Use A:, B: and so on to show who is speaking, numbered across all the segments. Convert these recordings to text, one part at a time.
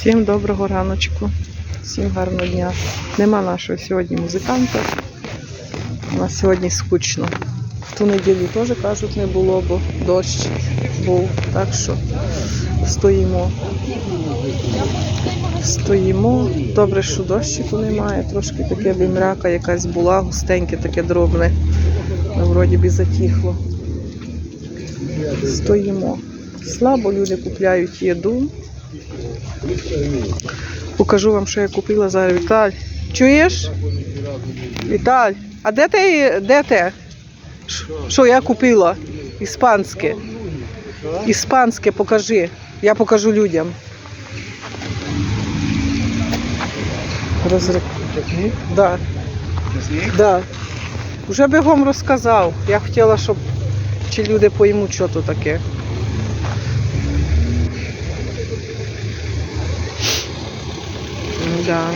A: Всім доброго раночку, всім гарного дня. Нема нашого сьогодні музиканта. У нас сьогодні скучно. В ту неділю теж кажуть не було, бо дощ був. Так що стоїмо. Стоїмо. Добре, що дощику немає. Трошки таке вимряка якась була, густеньке, таке дробне. Вроді би затихло. Стоїмо. Слабо люди купляють їду. Покажу вам, що я купила зараз. Віталь. Чуєш? Віталь, а де ти? Де? Ш- Що я купила? Іспанське. Іспанське покажи. Я покажу людям. Розри... Да. Да. Вже бігом розказав. Я хотіла, щоб чи люди поймуть, що то таке. Да.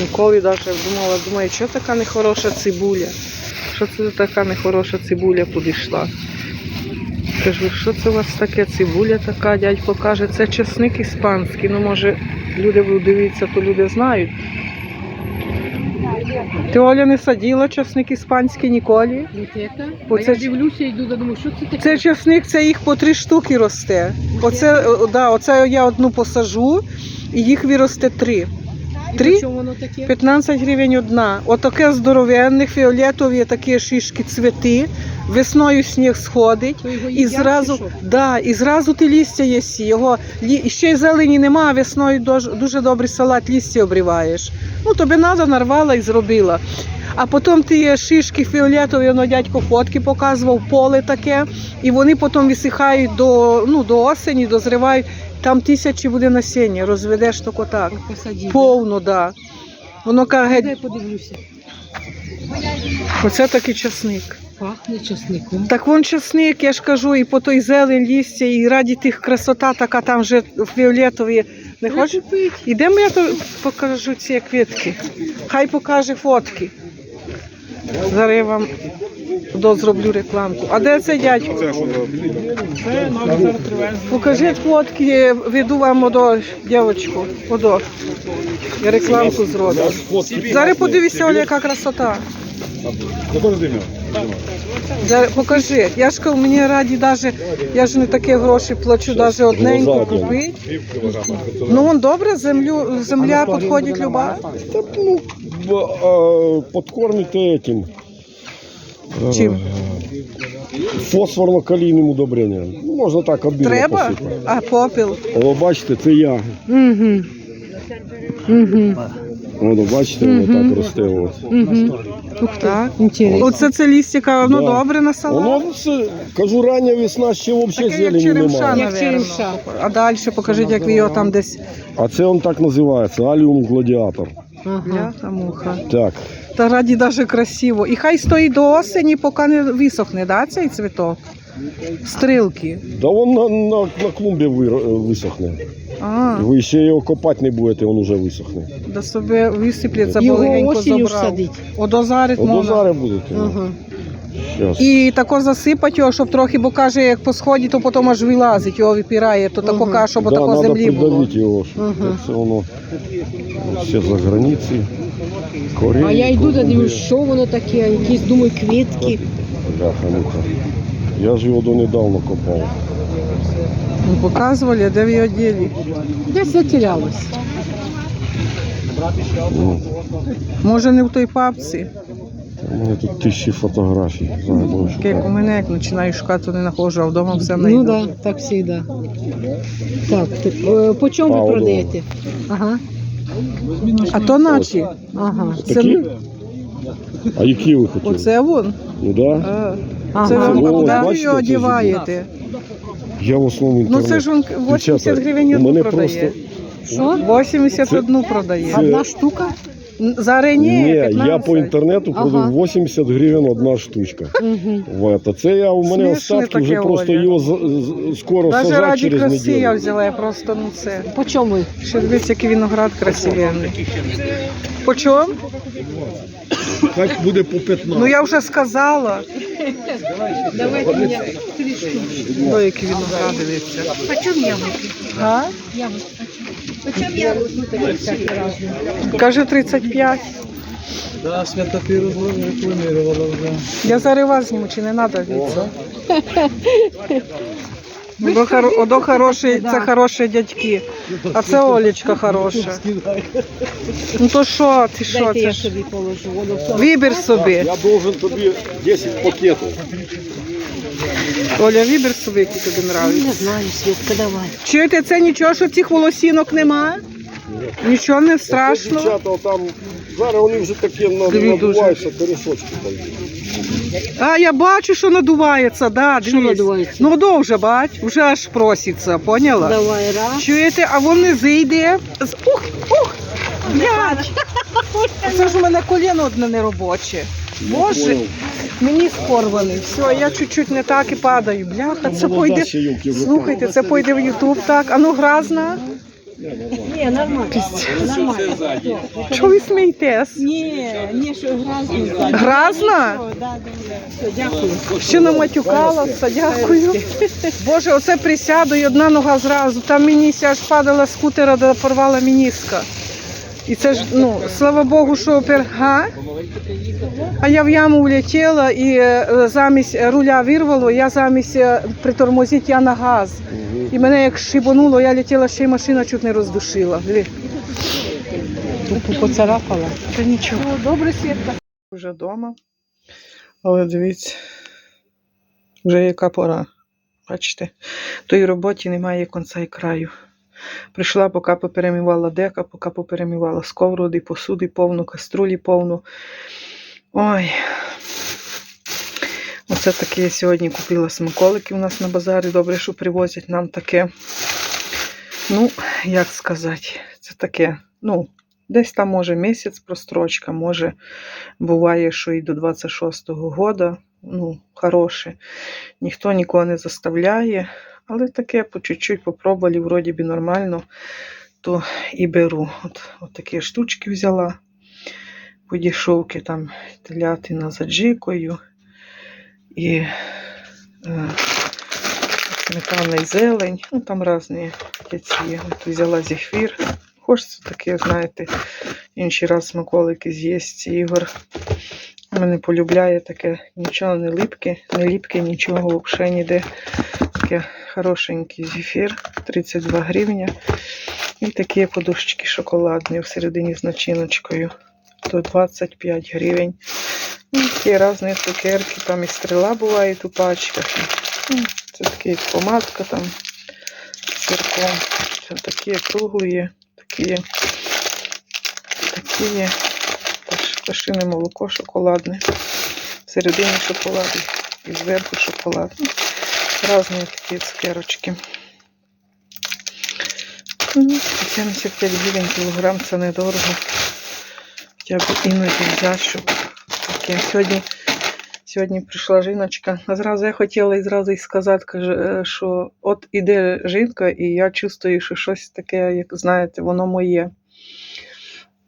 A: Ніколи навіть думала, думаю, що така нехороша цибуля? Що це така нехороша цибуля підійшла? Кажу, що це у вас таке цибуля така, дядько каже, це чесник іспанський. Ну, може, люди дивитися, то люди знають. Ти Оля не садила часник іспанський ніколи?
B: Оце... я дивлюся, йду думаю, що це таке?
A: Це часник, це їх по три штуки росте. Оце, да, оце я одну посажу, і їх виросте три. Три?
B: по чому воно таке?
A: 15 гривень одна. Отаке здоровенне, фіолетові такі шишки цвіти. Весною сніг сходить. І зразу, да, і зразу ти лістя єсі. Його і ще й зелені нема, а весною дуже, добрий салат лістя обриваєш. Ну, тобі треба, нарвала і зробила. А потім є шишки фіолетові, воно дядько фотки показував, поле таке, і вони потім висихають до, ну, до осені, дозрівають. Там тисячі буде насіння, розведеш тако так.
B: Посадіть.
A: Повно, да. Воно каже,
B: Дай подивлюся.
A: оце такий часник.
B: Пахне часником.
A: Так вон часник, я ж кажу, і по той зелень лістя, і раді тих красота така там вже фіолетові. Не хочеш? Ідемо, я то покажу ці квітки. Хай покаже фотки. Зараз я вам до- зроблю рекламку. А де цей дядько? Покажіть фотки, веду вам одо, дівчинку, одо. Я рекламку зроблю. Зараз подивися, Оля, яка красота. Зараз покажи. Я ж кажу, мені раді даже, я ж не такі гроші плачу, даже одненько купити. Ну, вон добре, землю, земля підходить люба.
C: Ну, подкормите этим.
A: Чим?
C: Фосфорно-калійним удобренням. Ну, Можна так обідно
A: Треба?
C: посипати.
A: А попіл.
C: О, бачите, це я.
A: Угу. Угу.
C: Воно, бачите, воно так росте. От.
A: Угу. Так.
B: Інтересно.
A: Оце це лістика, воно
C: Да.
A: добре на салат.
C: Воно все, кажу, рання весна ще взагалі
A: Таке, як
C: зелені
A: черемша,
C: немає.
B: Як черемша.
A: А далі покажіть, як ви його там десь.
C: А це он так називається, аліум гладіатор.
B: Ага.
A: Бляха, муха.
C: Так.
A: Та раді даже красиво. І хай стоїть до осені, поки не висохне, да, цей цвіток? Стрілки.
C: Да він на, на, на клумбі висохне.
A: А,
C: Ви ще його копати не будете, він вже висохне.
A: до себе висиплеться, бо
B: Його
A: легенько
B: осінню
A: забрав.
B: всадить.
A: Одозарить можна.
C: зараз будете.
B: Ага.
C: Щас.
A: І тако засипати його, щоб трохи, бо каже, як по сході, то потім аж вилазить, його випирає, то тако каже, щоб
C: да,
A: тако
C: надо
A: землі було.
C: придавити його. щоб
B: Ага.
C: Це воно все за границі. Кореї,
B: А я йду
C: Колумбія.
B: дивлюсь, що воно таке, якісь, думаю, квітки.
C: Бляха, муха. Я ж його донедавна копав.
A: Ну, показували, а де в його ділі.
B: Десь затерялось.
C: Ну,
A: Може, не в той папці.
C: У мене тут тисячі фотографій.
A: Як у
C: шукати.
A: мене, як починаю шукати, то не знаходжу, а вдома все знайду.
B: Ну да, так завжди. Так, ти- е, по чому ви продаєте? Ага.
A: А то наче.
B: Ага.
C: Такі? А які ви хотіли?
A: Оце вон.
C: Ну да?
A: А,
B: Ага.
A: Це вам
C: О,
A: куди ви
C: бачите,
A: його
C: це ж
A: одіваєте?
C: Я в основному
A: Ну
C: інтернет.
A: це ж він 80
C: Дівчата,
A: гривень
C: у
A: одну
C: мене
A: продає.
C: просто-
B: Що?
A: 81 продає.
B: Одна штука?
A: Зараз ні,
C: Ні,
A: 15.
C: я по інтернету
B: Ага.
C: 80 гривень одна штучка.
B: Угу.
C: Это. Це я у мене
A: Смішне
C: остатки, вже
A: таке,
C: просто його з- з- скоро
A: Навіть
C: сажать
A: раді
C: через
A: краси я взяла, я просто ну це.
B: По чому?
A: Ще дивіться, який виноград красивенний. По чому?
C: Так буде по 15.
A: Ну я вже сказала. Ой, які виноград, дивіться.
D: Почем яблоки?
A: А?
D: Почем
A: Каже 35.
E: Да, Святофіру рекламувала вже.
A: Я зараз вас зніму, чи не треба дивитися? Одо, хоро- хороші, це хороші дядьки, а це Олечка хороша. Ну то що, ти що? Це ж? Вибір собі.
C: Я должен тобі 10 пакетів.
A: Оля, вибір собі, який тобі
B: Не знаю, Світка, давай.
A: Чуєте, це нічого, що цих волосінок нема? Нічого не
C: Це
A: страшного.
C: дівчата там, зараз вони вже такі надуваються, корішочки там.
A: А, я бачу, що надувається, да,
B: Що
A: дивись.
B: надувається?
A: Ну, довже, бач, вже аж проситься, поняла?
B: Давай, раз.
A: Чуєте, а вони зійде. з- Ух, ух! М'яч! Це ж у мене коліно одне неробоче. Боже, мені спорваний. Все, я чуть-чуть не так і падаю. Бляха, це пойде. Слухайте, це пойде в Ютуб так. А ну гразна.
B: Ні, нормально. Нормально.
A: Що ви смієтесь?
D: Ні, ні, що.
A: Гразна?
D: Да, Дякую.
A: Ще наматюкалася, дякую. Боже, оце присяду і одна нога зразу. Там мені аж падала з скутера, де порвала мініска. І це ж, ну, слава Богу, що опер... Га? А я в яму влетіла і е, замість руля вирвало, я замість е, притормозити я на газ. І мене як шибануло, я летіла, ще й машина чуть не роздушила.
B: Тупо поцарапала.
A: Та нічого. Добре, Світка. Вже вдома. Але дивіться, вже яка пора. Бачите, тої роботі немає кінця і краю. Прийшла, поки поперемівала дека, поки поперемівала сковороди, посуди повну, каструлі повну. Ой. Оце таке я сьогодні купила смаколики у нас на базарі. Добре, що привозять нам таке. Ну, як сказати, це таке. Ну, Десь там може місяць прострочка, може буває, що і до 26-го года. Ну, хороше. Ніхто нікого не заставляє, але таке по чуть-чуть попробували, вроді би нормально, то і беру. От, от такі штучки взяла. Подішовки там телятина з аджикою і е, сметана і зелень. Ну, там різні ці. От взяла зефір. Хочеться таке, знаєте, інший раз смаколики з'їсть Ігор. Мене полюбляє таке нічого не липке, не ліпке, нічого взагалі ніде. Таке хорошенький зефір, 32 гривня. І такі подушечки шоколадні всередині з начиночкою. То 25 гривень. І такі різні цукерки, там і стріла буває у пачках. Ну, Це такі помадка там з сирком. Це такі круглі, такі, такі пташине молоко шоколадне. Всередині шоколад і зверху шоколад. Різні такі цукерочки. Ну, 75 гривень кілограм це недорого. Хоча б іноді взяти, щоб таке. Сьогодні, сьогодні прийшла жіночка. Зразу я хотіла і зразу й сказати, е, що от іде жінка, і я чувствую, що щось таке, як знаєте, воно моє.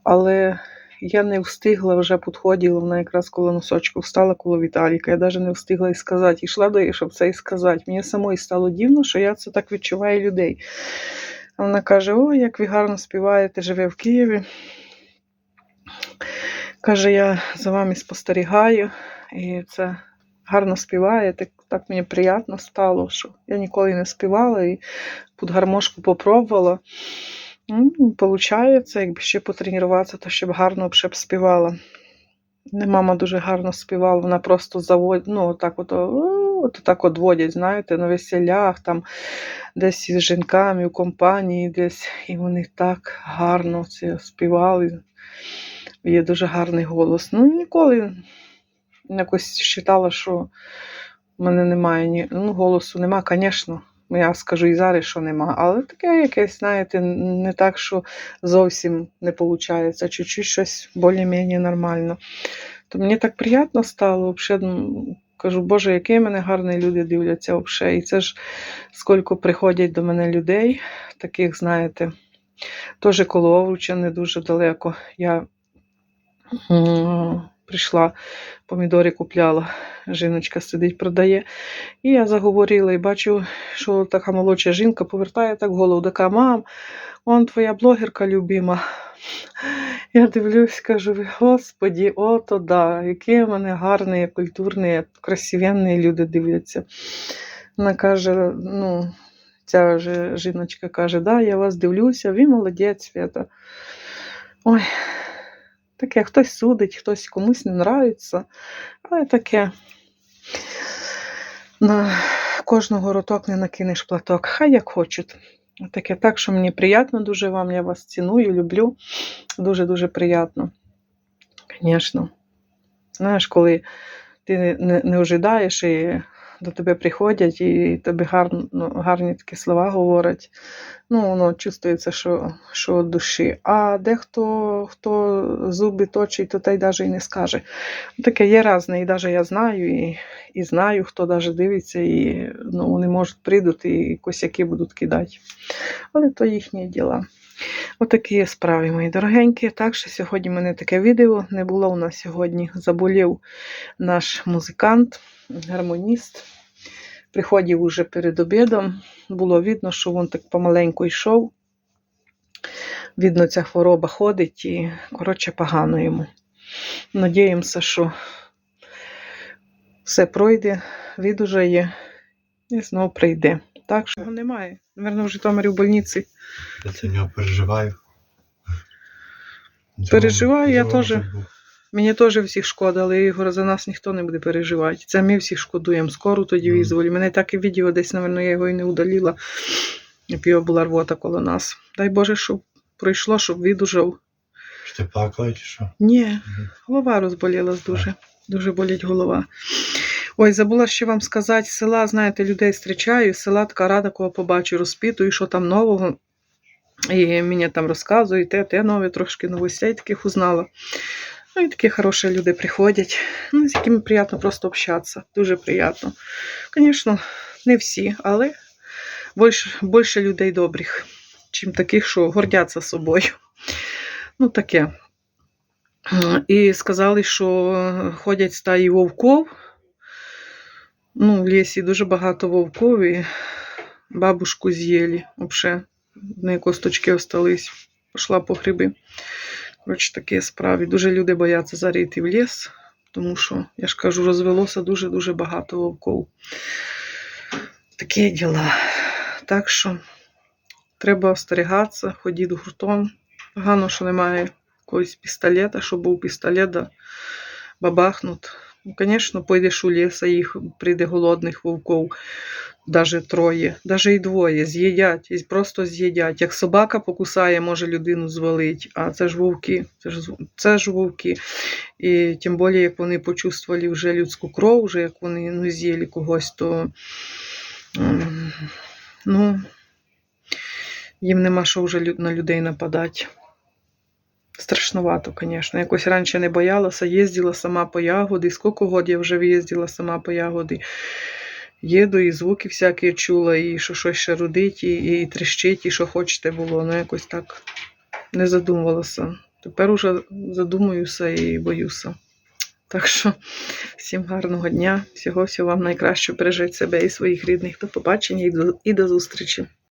A: Але я не встигла вже підходила, вона якраз коло носочку встала коло Віталіка. Я навіть не встигла і сказати. Ішла до її, щоб це і сказати. Мені самої стало дивно, що я це так відчуваю людей. Вона каже: Ой, як ви гарно співаєте, живе в Києві. Каже, я за вами спостерігаю, і це гарно співаєте. Так мені приємно стало, що я ніколи не співала і під гармошку попробувала. Ну, Получається, якби ще потренуватися, то щоб гарно ще б співала. Не мама дуже гарно співала, вона просто заводить, ну, отак от, от так от водять, знаєте, на веселях, там десь із жінками у компанії, десь, і вони так гарно це співали. Є дуже гарний голос. Ну, ніколи якось вважала, що в мене немає ні, ну, голосу нема, звісно. Я скажу і зараз, що нема. Але таке якесь, знаєте, не так, що зовсім не виходить. Чуть-чуть щось більш-менш нормально. То мені так приємно стало. Взагалі, ну, кажу, Боже, які мене гарні люди дивляться взагалі. І це ж скільки приходять до мене людей, таких, знаєте, теж коло Овруча не дуже далеко. Я прийшла, помідори купляла, жіночка сидить, продає. І я заговорила і бачу, що така молодша жінка повертає так голову, така мам, он твоя блогерка любима. Я дивлюсь, кажу, господі, ото да, які в мене гарні, культурні, красивенні люди дивляться. Вона каже, ну, ця жіночка каже, да, я вас дивлюся, ви молодець, Свята. Ой, таке, хтось судить, хтось комусь не нравиться, але таке. На кожного роток не накинеш платок, хай як хочуть. Таке так, що мені приємно дуже вам, я вас ціную, люблю. Дуже-дуже приємно. Звісно. Знаєш, коли ти не, не, ожидаєш і до тебе приходять, і тобі гарно, ну, гарні такі слова говорять. Ну, воно чувствується, що, що душі. А дехто, хто зуби точить, то та й навіть і не скаже. Таке є різне, і навіть я знаю, і, і знаю, хто навіть дивиться, і ну, вони можуть прийдуть і косяки будуть кидати. Але то їхні діла. Отакі є справи, мої дорогенькі. Так що сьогодні в мене таке відео не було у нас сьогодні. Заболів наш музикант, гармоніст. Приходив уже перед обідом. Було видно, що він так помаленьку йшов. Видно, ця хвороба ходить і, коротше, погано йому. Надіємося, що все пройде, видужає і знову прийде. Так що немає. Наверно, в Житомирі в больниці.
E: Я за нього переживаю.
A: Переживаю, я теж. Мені теж всіх шкода, але Ігор за нас ніхто не буде переживати. Це ми всіх шкодуємо. Скоро тоді
E: Мгм.
A: визволі. Мене так і відео десь, напевно, я його і не удаліла. Його була рвота коло нас. Дай Боже, щоб пройшло, щоб видужав.
E: Чи ти плакала, чи що?
A: Ні, голова розболілась дуже. Дуже болить голова. Ой, забула ще вам сказати, села, знаєте, людей зустрічаю, села така рада, кого побачу, розпитую, що там нового. І мені там розказують, те, те нове, трошки новостей таких узнала. Ну і такі хороші люди приходять, ну, з якими приємно просто общатися. Дуже приємно. Звісно, не всі, але більше, більше людей добрих, чим таких, що гордяться собою. Ну, таке. І сказали, що ходять стаї вовков. Ну, в лісі дуже багато вовков і бабушку з'їли. Взагалі, в неї косточки остались. Пішла по гриби. Коротше, такі справи. Дуже люди бояться зарити в ліс, тому що, я ж кажу, розвелося дуже-дуже багато вовков. Такі діла. Так що треба остерігатися, ходіть гуртом. Погано, що немає якогось пістолета, щоб був пістолет, да бабахнут. Ну, звісно, пойдеш у ліс, а їх прийде голодних вовков, навіть троє, навіть і двоє, з'їдять, і просто з'їдять. Як собака покусає, може людину звалить, а це ж вовки, це ж, це ж вовки. І тим більше, як вони почувствували вже людську кров, вже як вони ну, з'їли когось, то ну, їм нема що вже на людей нападати. Страшновато, звісно. Якось раніше не боялася, їздила сама по ягоди. Скільки год я вже їздила сама по ягоди. Їду, і звуки всякі чула, і що щось ще рудить, і, і тріщить, і що хочете було. Ну, якось так не задумувалася. Тепер уже задумуюся і боюся. Так що всім гарного дня, всього всього вам найкращого. Бережіть себе і своїх рідних. До побачення і до, і до зустрічі.